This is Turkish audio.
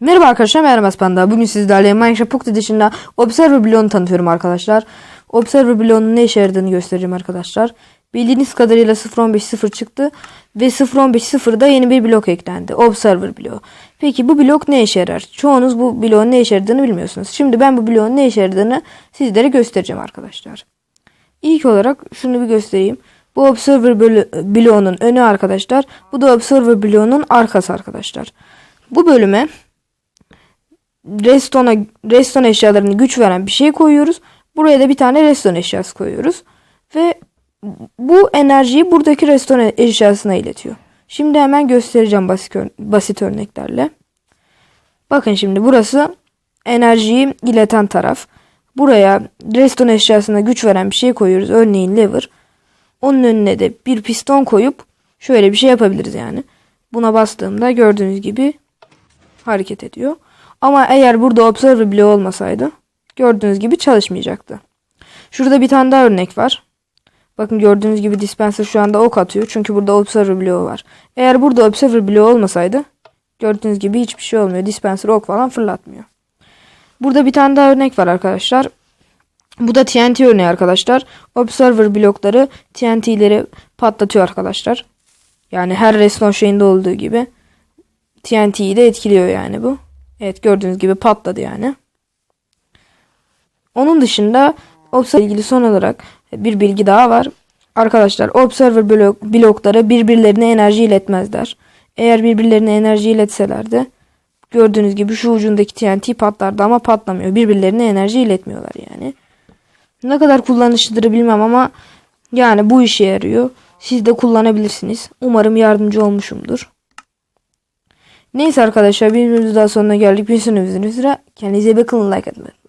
Merhaba arkadaşlar merhaba Panda. Bugün sizlerle Minecraft Pocket Edition'da Observer bloğunu tanıtıyorum arkadaşlar. Observer bloğunun ne işe yaradığını göstereceğim arkadaşlar. Bildiğiniz kadarıyla 0.15.0 çıktı ve 0.15.0'da yeni bir blok eklendi. Observer bloğu. Peki bu blok ne işe yarar? Çoğunuz bu bloğun ne işe yaradığını bilmiyorsunuz. Şimdi ben bu bloğun ne işe yaradığını sizlere göstereceğim arkadaşlar. İlk olarak şunu bir göstereyim. Bu Observer blo- bloğunun önü arkadaşlar. Bu da Observer bloğunun arkası arkadaşlar. Bu bölüme Redstone, redstone eşyalarını güç veren bir şey koyuyoruz. Buraya da bir tane redstone eşyası koyuyoruz. Ve bu enerjiyi buradaki redstone eşyasına iletiyor. Şimdi hemen göstereceğim basit, basit örneklerle. Bakın şimdi burası enerjiyi ileten taraf. Buraya redstone eşyasına güç veren bir şey koyuyoruz. Örneğin lever. Onun önüne de bir piston koyup şöyle bir şey yapabiliriz yani. Buna bastığımda gördüğünüz gibi hareket ediyor. Ama eğer burada observer bloğu olmasaydı gördüğünüz gibi çalışmayacaktı. Şurada bir tane daha örnek var. Bakın gördüğünüz gibi dispenser şu anda ok atıyor. Çünkü burada observer bloğu var. Eğer burada observer bloğu olmasaydı gördüğünüz gibi hiçbir şey olmuyor. Dispenser ok falan fırlatmıyor. Burada bir tane daha örnek var arkadaşlar. Bu da TNT örneği arkadaşlar. Observer blokları TNT'leri patlatıyor arkadaşlar. Yani her redstone şeyinde olduğu gibi TNT'yi de etkiliyor yani bu. Evet gördüğünüz gibi patladı yani. Onun dışında Observer ilgili son olarak bir bilgi daha var. Arkadaşlar Observer blok, blokları birbirlerine enerji iletmezler. Eğer birbirlerine enerji iletselerdi gördüğünüz gibi şu ucundaki TNT patlardı ama patlamıyor. Birbirlerine enerji iletmiyorlar yani. Ne kadar kullanışlıdır bilmem ama yani bu işe yarıyor. Siz de kullanabilirsiniz. Umarım yardımcı olmuşumdur. Neyse arkadaşlar bir daha sonuna geldik. Bir sonraki videoda kendinize bakın like atmayı.